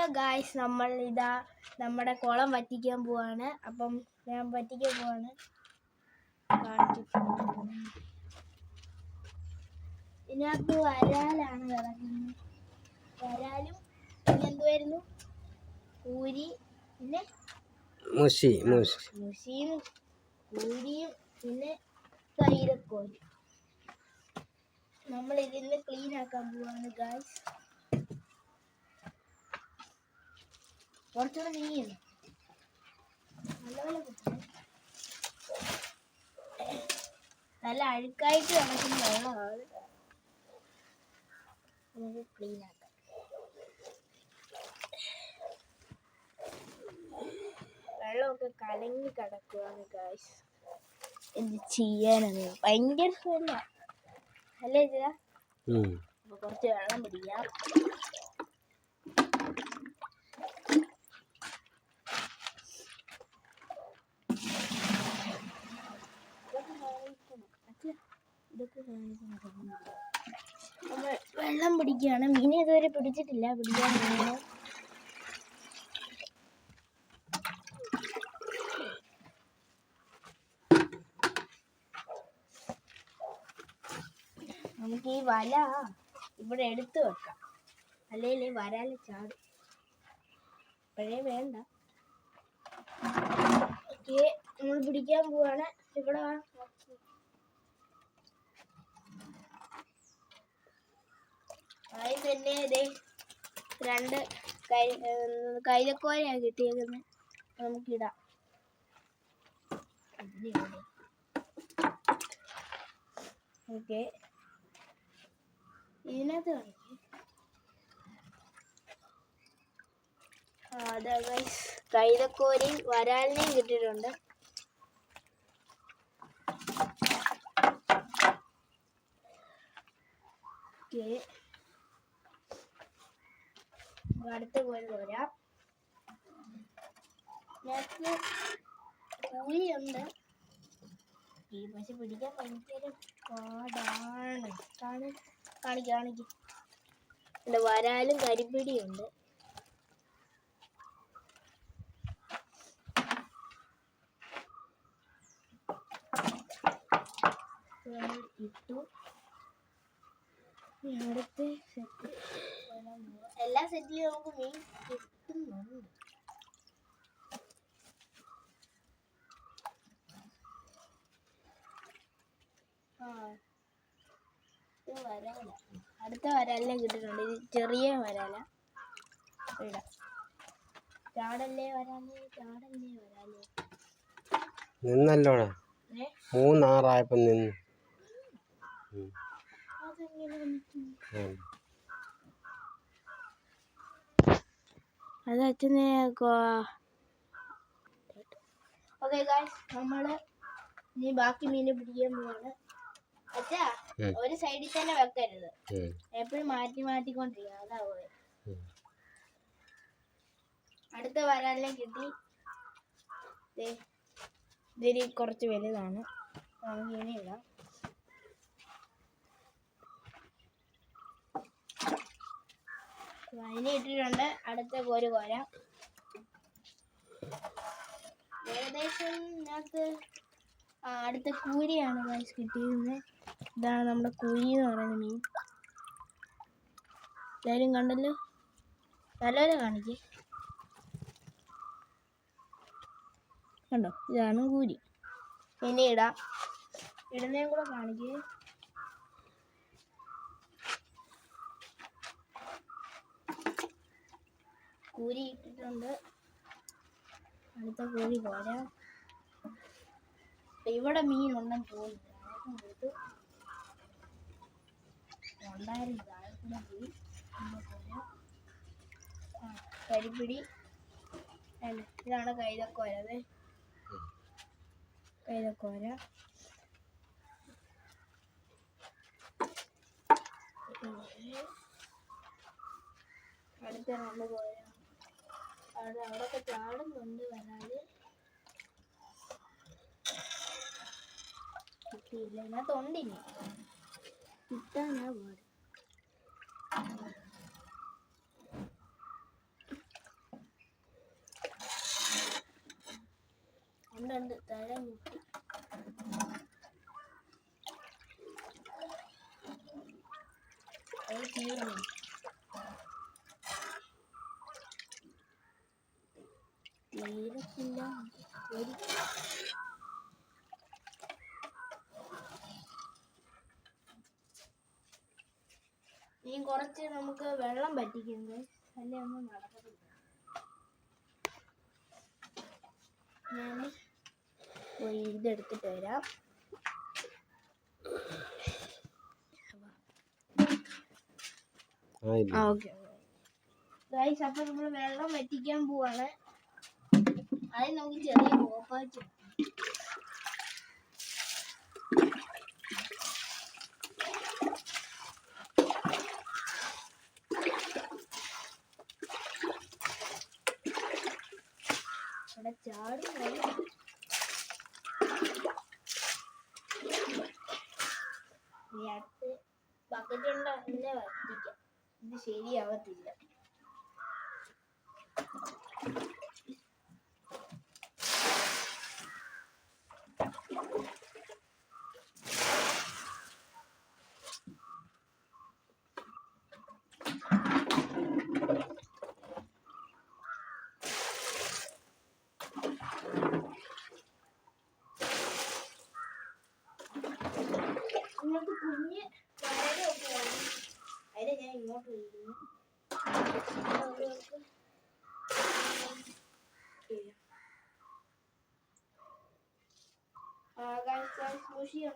Hello guys നമ്മൾ ഇതാ നമ്മുടെ കുളം വറ്റിക്കാൻ പോവാണ്. അപ്പം ഞാൻ വറ്റിക്കാൻ പോവാണ്. ഇതിനകത്ത് വരാലാണ് കിടക്കുന്നത്. വരാലും പിന്നെ എന്തുവായിരുന്നു? പൂരി പിന്നെ മുശി മുഷിയും കൂരിയും പിന്നെ തൈരക്കോരി നമ്മൾ ഇതിന് ക്ലീൻ ആക്കാൻ പോവാണ് ഗായ്സ്. കുറച്ചുകൂടെ നീങ്ങുന്നു നല്ലപോലെ കുത്തണം. നല്ല അഴുക്കായിട്ട് കിടക്കുന്ന വെള്ളമാണ്. നമുക്ക് ക്ലീൻ ആക്കാം. വെള്ളമൊക്കെ കലങ്ങി കിടക്കുവാണ് ഗായ്സ് എന്ത് ചെയ്യാനാണ്? ഭയങ്കര സ്മെല്ല അല്ലേ ചേട്ടാ? കുറച്ച് വെള്ളം പിടിക്കാം ഇതൊക്കെ കാണിക്കണം. അച്ഛാ, ഇതൊക്കെ കാണിക്കണം. വെള്ളം പിടിക്കുകയാണ്. മീനെ ഇതുവരെ പിടിച്ചിട്ടില്ല. പിടിക്കാൻ നമുക്ക് ഈ വല ഇവിടെ എടുത്തു വെക്കാം. അല്ലെങ്കിൽ വരാൽ ചാടും. ഇപ്പോഴേ വേണ്ട. ഓക്കെ നമ്മൾ പിടിക്കാൻ പോവാണ്. ഇവിടെ ആദ്യം തന്നെ ഇതേ രണ്ട് കൈ കൈലക്കോലയാണ് കിട്ടിയേക്കുന്നത് നമുക്കിടാം ഓക്കെ. ഇതിനകത്ത് കാണിക്കും അതെ വരാലിനെയും കിട്ടിയിട്ടുണ്ട്. ഓക്കെ. അടുത്ത കോരി കോരാം ഇതിനകത്ത് കൂലിയുണ്ട് ഈ പക്ഷെ പിടിക്കാൻ ഭയങ്കര പാടാണ്. കാണി കാണിക്ക കാണിക്ക അല്ല വരാലും കരിപ്പിടിയുണ്ട് ഇട്ടു. അടുത്ത സെറ്റ് എല്ലാ സെറ്റിലും നമുക്ക് മീൻ കിട്ടുന്നുണ്ട്. വരാല അടുത്ത വരാലിനെ കിട്ടിയിട്ടുണ്ട്. ഇത് ചെറിയ വരാല ഇടാം. ചാടല്ലേ വരാലേ ചാടല്ലേ വരാലേ നിന്നല്ലോടാ. ഏ? മൂന്നാറായപ്പോ നിന്ന്. അതെങ്ങനെ അത് അച്ഛനെ ഓക്കെ ഗായ്സ് നമ്മൾ ഇനി ബാക്കി മീനെ പിടിക്കാൻ പോവാണ്. അച്ഛാ. ഒരു സൈഡിൽ തന്നെ വെക്കരുത്. എപ്പോഴും മാറ്റി മാറ്റിക്കൊണ്ടിരിക്കുക അതാ പോയത് ഉം. അടുത്ത വരാലിനെ കിട്ടി. ഇതിരി കുറച്ച് വലുതാണ്. ഇടാം ഇട്ടിട്ടുണ്ട് അടുത്ത കോര് കോരാം. ഏകദേശം ഇതിനകത്ത് അടുത്ത കൂരിയാണ് ഗൈസ് കിട്ടിയിരുന്നത്. ഇതാണ് നമ്മുടെ കൂരി എന്ന് പറയുന്ന മീൻ. എല്ലാവരും കണ്ടല്ലോ? നല്ലപോലെ കാണിക്കേ. കണ്ടോ? ഇതാണ് കൂരി. ഇനി ഇടാം. ഇടുന്നതും കൂടെ കാണിക്കേ. കൂരി ഇട്ടിട്ടുണ്ട്. അടുത്ത കൂരി പോരാ. ഇവിടെ മീൻ ഒന്നും കൂടെ പോയി പോരാ കരിപ്പിടി. ഇതാണ് കൈതക്കോര കൈതക്കോര. അടുത്ത രണ്ട് പോരാ. അവിടെ അവിടെയൊക്കെ ചാടുന്നുണ്ട് വരാൽ കിട്ടിയില്ല. ഞാൻ തൊണ്ടിനി. കിട്ടാനാ പാട്. ഉണ്ടുണ്ട്. തല മുട്ടി. തീർന്നു. തീരത്തില്ല ഒരു നീ കുറച്ച് നമുക്ക് വെള്ളം പറ്റിക്കുന്നത് അല്ലേ ഒന്നും നടക്കത്തില്ല. ഞാൻ പോയി ഇതെടുത്തിട്ട് വരാം. ഓക്കെ ഗൈസ് അപ്പോൾ നമ്മൾ വെള്ളം വറ്റിക്കാൻ പോവാണ്. അതിന് നമുക്ക് ചെറിയ കോപ്പാച്ച് ഇവിടെ ചാടി അടുത്ത് ബക്കറ്റ് ഉണ്ടോ? എന്നെ വറ്റിക്കാം ഇത് ശരിയാവത്തില്ല ഇങ്ങോട്ട് കുഞ്ഞ് വരയൊക്കെ വേണം അതിനെ ഞാൻ ഇങ്ങോട്ട് വിടുന്നു അത് നമുക്ക് ചെയ്യാം. ആ, guys, guys, മുഷി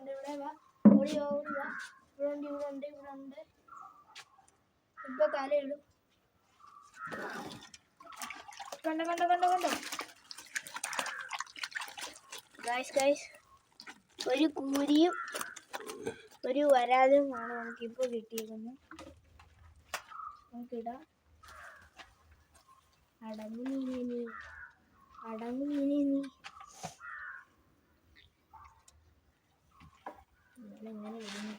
ഇവിടെ ഗായ്സ് ഗായ്സ് ഒരു കൂരിയും ഒരു വരാലുമാണ് നമുക്കിപ്പോൾ കിട്ടിയിരിക്കുന്നത്. നമുക്കിടാം അടങ്ങു നീ നീ. അടങ്ങു നീ. നീ ഇങ്ങനെ ഇടുന്നു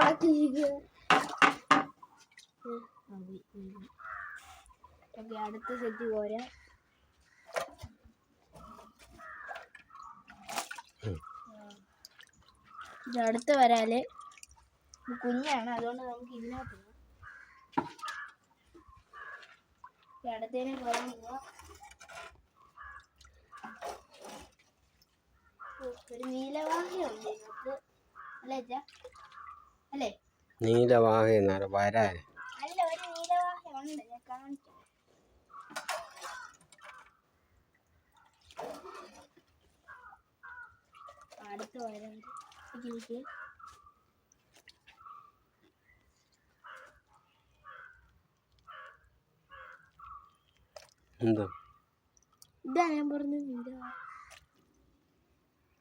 അതിന്റെ ഓക്കെ അടുത്ത സെറ്റ് പോരാ. ഇത് അടുത്ത് വരാൽ. കുഞ്ഞാണ് അതുകൊണ്ട് നമുക്ക് ഇതിനകത്ത് അടുത്തേനെ പോകാൻ പോവാം. ഒരു നീലവാഹിയുണ്ട് ഇതിനകത്ത്. അല്ലേ അച്ഛാ? അല്ലേ? നീലവാഹ എന്നാണ് വരാൻ. അല്ല ഒരു നീലവാഹയുണ്ട് ഞാൻ കാണിക്കാം. അടുത്ത് വരാൻ എനിക്ക് എന്തോ? ഇതാ ഞാൻ പറഞ്ഞു നീലവാഹി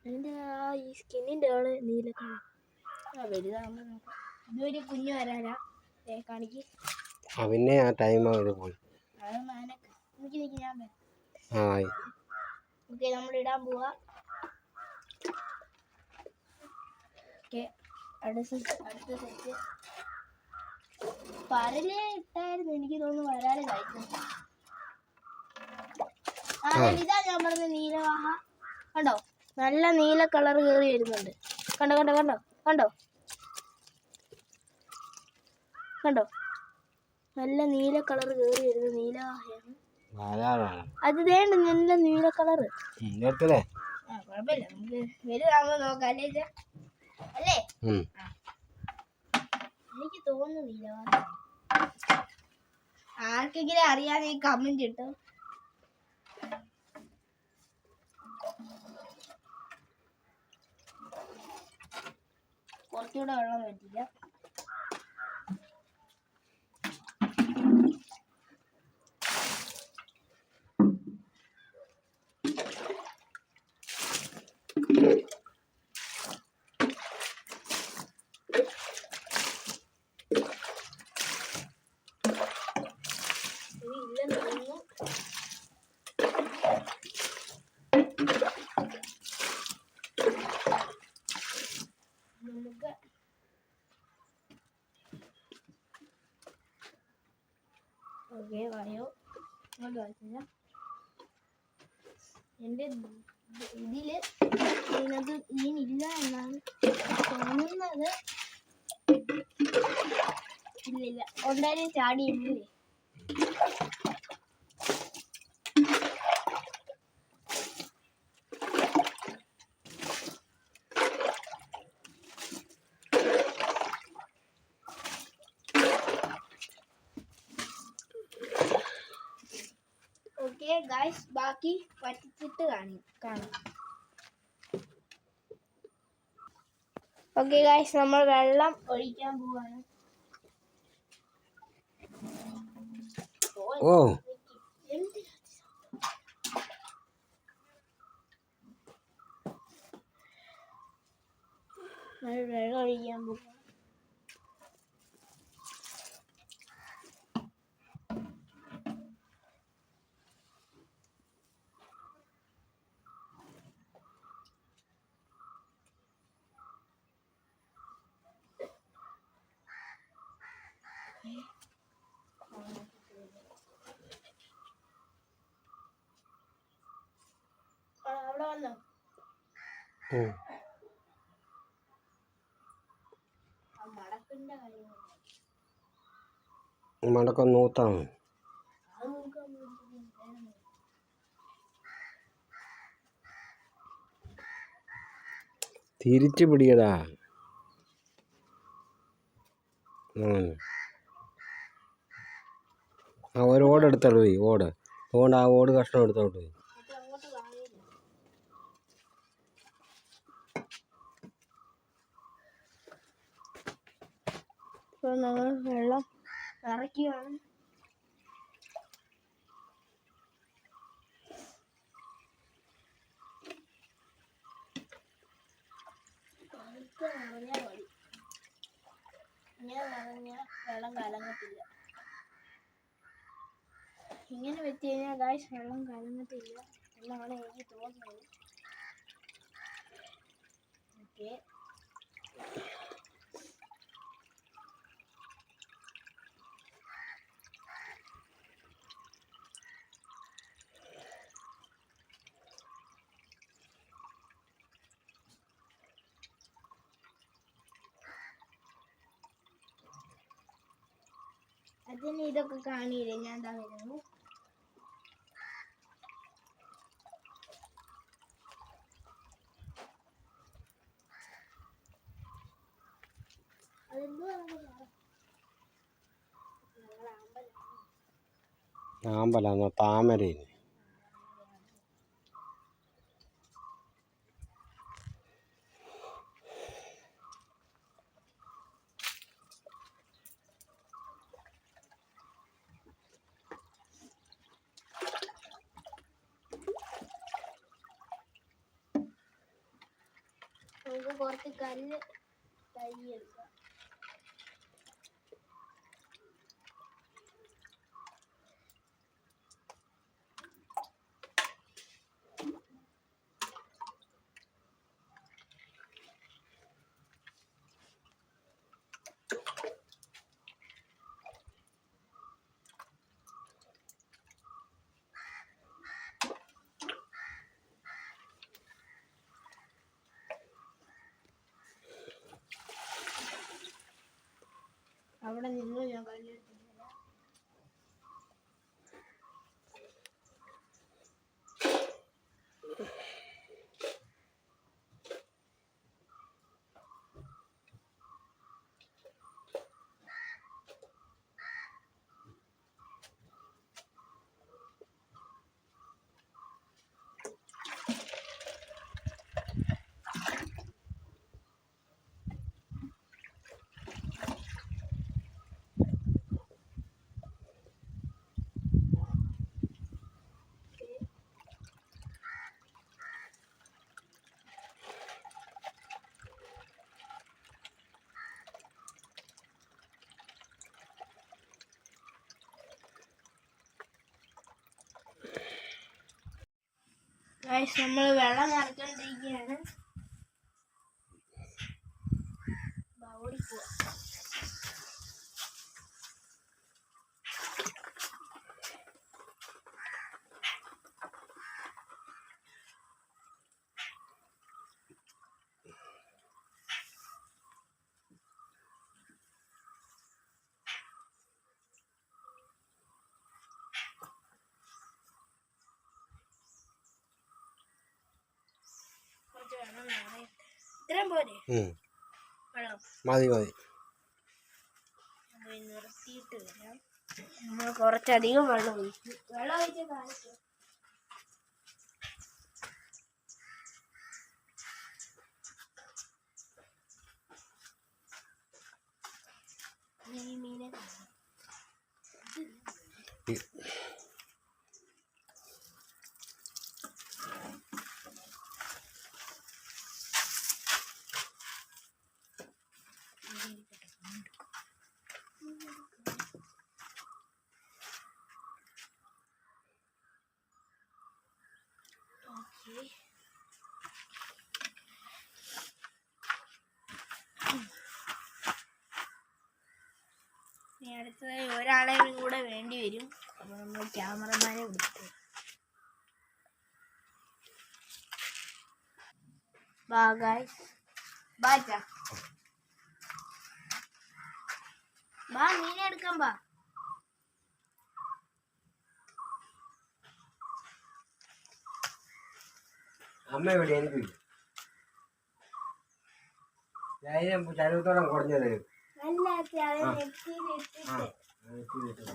അതിന്റെ ആ ഈ ആൾ നീല കളർ. ആ വലുതാകുമ്പോ നോക്കാം. ഇതൊരു കുഞ്ഞു വരാനാ. ഏ കാണിക്ക്. അവനെ ആ ടൈം ഇത് പോയി. ആയി ഓക്കെ നമ്മൾ ഇടാൻ പോവാ. ഓക്കെ അടുത്ത അടുത്ത സെറ്റ് പരൽ ഇട്ടായിരുന്നു. എനിക്ക് തോന്നുന്നു വരാൽ കഴിക്കും ഇതാ ഞാൻ പറഞ്ഞ നീലവാഹ. കണ്ടോ? നല്ല നീല കളർ കയറി വരുന്നുണ്ട്. കണ്ടോ കണ്ടോ കണ്ടോ? കണ്ടോ? കണ്ടോ? നല്ല നീല കളർ കയറി വരുന്ന നീലവാഹയാണ് വരാനാണ് അത് വേണ്ട നല്ല നീല കളർ. എനിക്ക് തോന്നുന്നില്ല ആർക്കെങ്കിലും അറിയാതെ ഈ കമന്റ് ഇട്ടോ? കുറച്ചുകൂടെ വെള്ളം പറ്റില്ല ഓക്കെ ഗായ്സ് ബാക്കി പറ്റിച്ചിട്ട് കാണി കാണാം ഓക്കെ ഗായ്സ് നമ്മൾ വെള്ളം ഒഴിക്കാൻ പോവാണ് ഓ എന്ത് നമ്മൾ വെള്ളം ഒഴിക്കാൻ പോവാണ് ആ, അവിടെ വന്നോ ഉം. ആ മടക്കിന്റെ കാര്യം മടക്കം നൂത്താണ്. തിരിച്ചു പിടിയടാ. ആ ഒരു ഓട് എടുത്തോട്ട് പോയി ഓട്. അതുകൊണ്ട് ആ ഓട് കഷ്ണം എടുത്തോട്ട് പോയി അത് അങ്ങോട്ട് കാണില്ല ഇപ്പൊ നമ്മൾ വെള്ളം നിറയ്ക്കുകയാണ് ഇങ്ങനെ വെച്ച് കഴിഞ്ഞാൽ ഗായ്സ് വെള്ളം കലങ്ങത്തില്ല. എന്നാണ് എനിക്ക് തോന്നുന്നത്. ഓക്കെ അതിന് ഇതൊക്കെ കാണിയില്ലേ? ഞാൻ എന്താ വരുന്നു. ആമ്പലാന്നോ താമരയില്ലേ? നമുക്ക് കുറച്ച് കല്ല് തൈ എടുക്കാം അവിടെ നിന്ന് ഞാൻ കല്ലെടുത്തില്ല നമ്മൾ വെള്ളം നിറച്ചോണ്ടിരിക്കുകയാണ് ബാ, ഓടിപ്പോവാ ഇത്രയും പോലെ ഉം. വെള്ളം മതി മതി. നിർത്തിയിട്ട് വരാം. നമ്മൾ കുറച്ചധികം വെള്ളം ഒഴിച്ചു വെള്ളം ഒഴിച്ച് കാണിച്ചു ഈ മീനെ കാണാം. ഇ- ഓക്കേ ഇനി അടുത്തതായി ഒരാളെ കൂടെ വേണ്ടി വരും. അപ്പോൾ നമ്മൾ ക്യാമറമാനെ വിളിച്ചു ബാ ഗായ്സ് ബാറ്റ ബാ മീനെ എടുക്കാൻ ബാ. അമ്മ എവിടെ എനിക്ക് ഞാൻ ചരുവത്തോളം കുറഞ്ഞത് അല്ല അത് ആ. നെറ്റിയിൽ ആ ഇട്ടിട്ട് ആ, ഇട്ട് ഇട്ട്.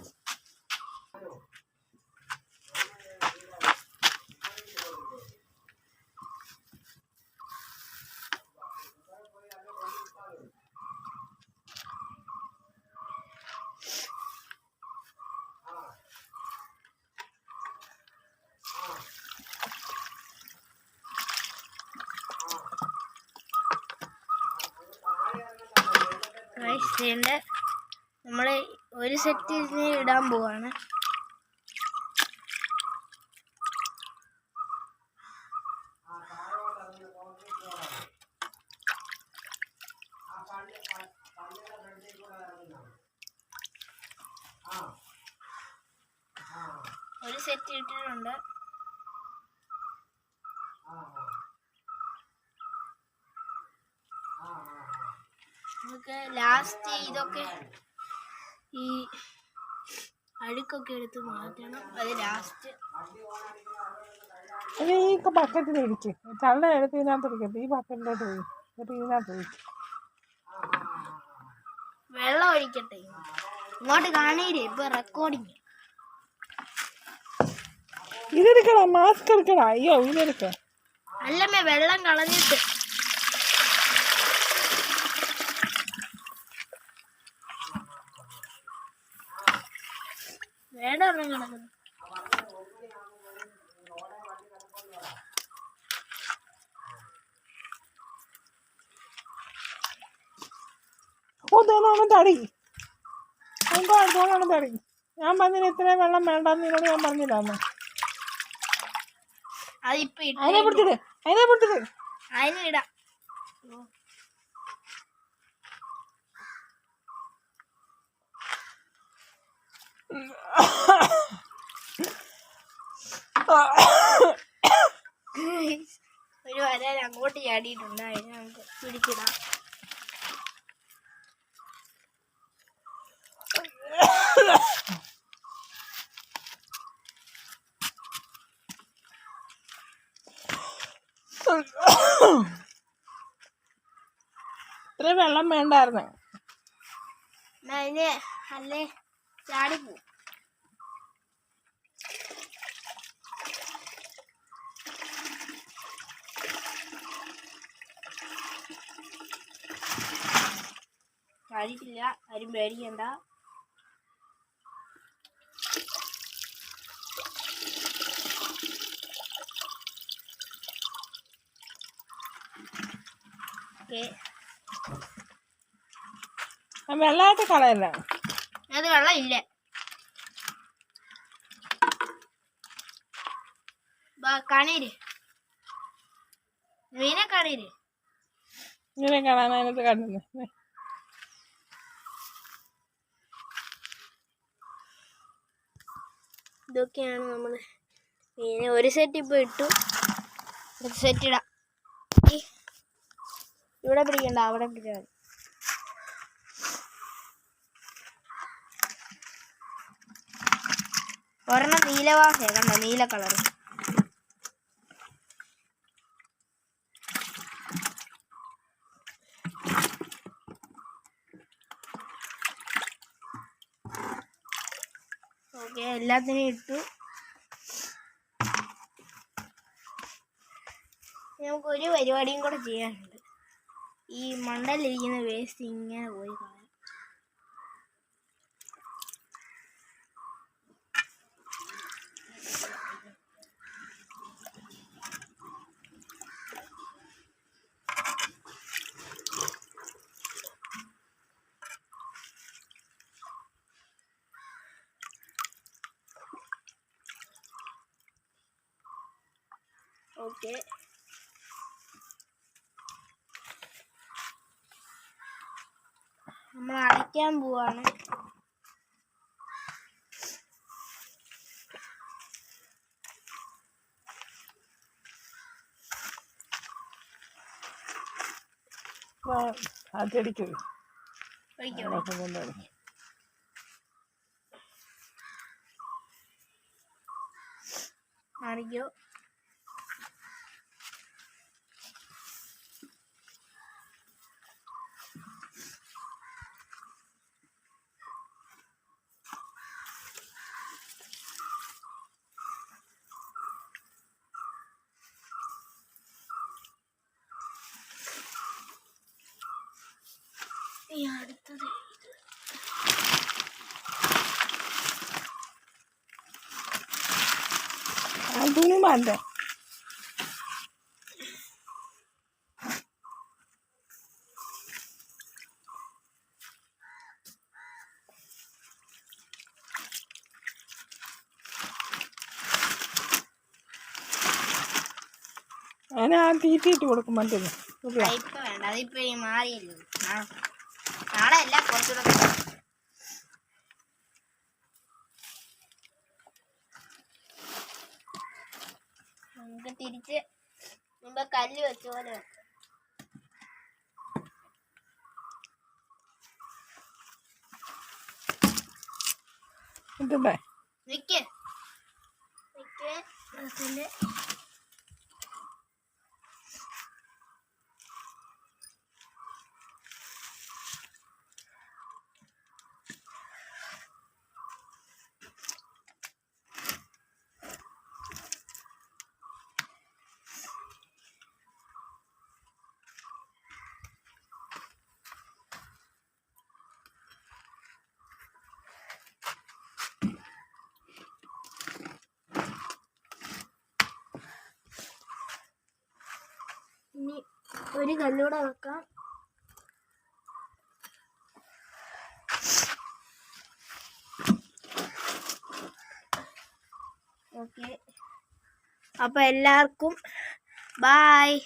ഇതിന്റെ നമ്മൾ ഒരു സെറ്റ് ഇതിന് ഇടാൻ പോവാണ് ഒരു സെറ്റ് ഇട്ടിട്ടുണ്ട് നമുക്ക് ലാസ്റ്റ് ഇതൊക്കെ ഈ അഴുക്കൊക്കെ എടുത്ത് മാറ്റണം. അത് ലാസ്റ്റ് ഈ ബക്കറ്റിൽ തള്ള എടുത്ത് ഇതിനകത്ത് ഇരിക്കട്ടെ ഈ ബക്കറ്റിലോട്ട് പോയി എന്നിട്ട് ഇതിനകത്ത് ഒഴിക്ക് വെള്ളം ഒഴിക്കട്ടെ. ഇങ്ങോട്ട് കാണീരേ ഇപ്പൊ റെക്കോർഡിങ് ഇതെടുക്കടാ മാസ്ക് എടുക്കടാ. അയ്യോ ഇതെടുക്ക. അല്ലമ്മേ വെള്ളം കളഞ്ഞിട്ട്. വേണ്ട ഒരെണ്ണം കിടക്കുന്നു തോന്നണം തടി. എന്തോ തോന്നണം തടി. ഞാൻ പറഞ്ഞില്ല ഇത്രയും വെള്ളം വേണ്ടെന്ന് നിന്നോട് ഞാൻ പറഞ്ഞില്ല അന്ന്? അതിനെ പിടിച്ചിട്ട് അതിനെ പിടിച്ചിട്ട് അതിന് ഒരു വരാൻ അങ്ങോട്ട് ചാടിയിട്ടുണ്ട് അതിനെ നമുക്ക് പിടിച്ചിടാം. ഇത്ര വെള്ളം വേണ്ടായിരുന്നു? അല്ലേ? ചാടിപ്പോ ചാടിയിട്ടില്ല ആരും പേടിക്കണ്ട. വെള്ളമായിട്ട് കളയല്ല? അത് വെള്ളം ഇല്ല. കാണീര്. മീനെ കാണീര്. ഇങ്ങനെ കാണാനത് കണ്ടുന്നു ഇതൊക്കെയാണ് നമ്മൾ മീനെ. ഒരു സെറ്റ് ഇപ്പോൾ ഇട്ടു. ഒരു സെറ്റ് ഇടാം. ഇവിടെ പിടിക്കണ്ട അവിടെ പിടിച്ചാൽ ഒരെണ്ണം നീലവാസേ കണ്ട? നീല കളർ ഓക്കെ എല്ലാത്തിനും ഇട്ടു. നമുക്കൊരു പരിപാടിയും കൂടെ ചെയ്യാനുണ്ട്. ഈ മണ്ടലിരിക്കുന്ന വേസ്റ്റ് ഇങ്ങനെ പോയി അടയ്ക്കാൻ പോവാണ്. അറിയോ കൊണ്ടടിക്കും മാറിക്കോ ഈ അടുത്തത് ഇത്. ആ തുണി മാറ്റ അതിന് ആ തീറ്റിയിട്ട് കൊടുക്കും മറ്റേത് ഇപ്പൊ വേണ്ട. അതിപ്പോ മാറിയല്ലോ? നാളെ അല്ല കുറച്ചുകൂടെ കഴിഞ്ഞ്. നമുക്ക് തിരിച്ച് മുമ്പ് കല്ല് വെച്ച പോലെ വെക്കാം. ഇട്ടിട്ടെ നിക്ക് നിക്ക് അതിൽ ഇനി ഒരു കല്ലൂടെ വെക്കാം. ഓക്കെ. അപ്പൊ എല്ലാവർക്കും ബായ്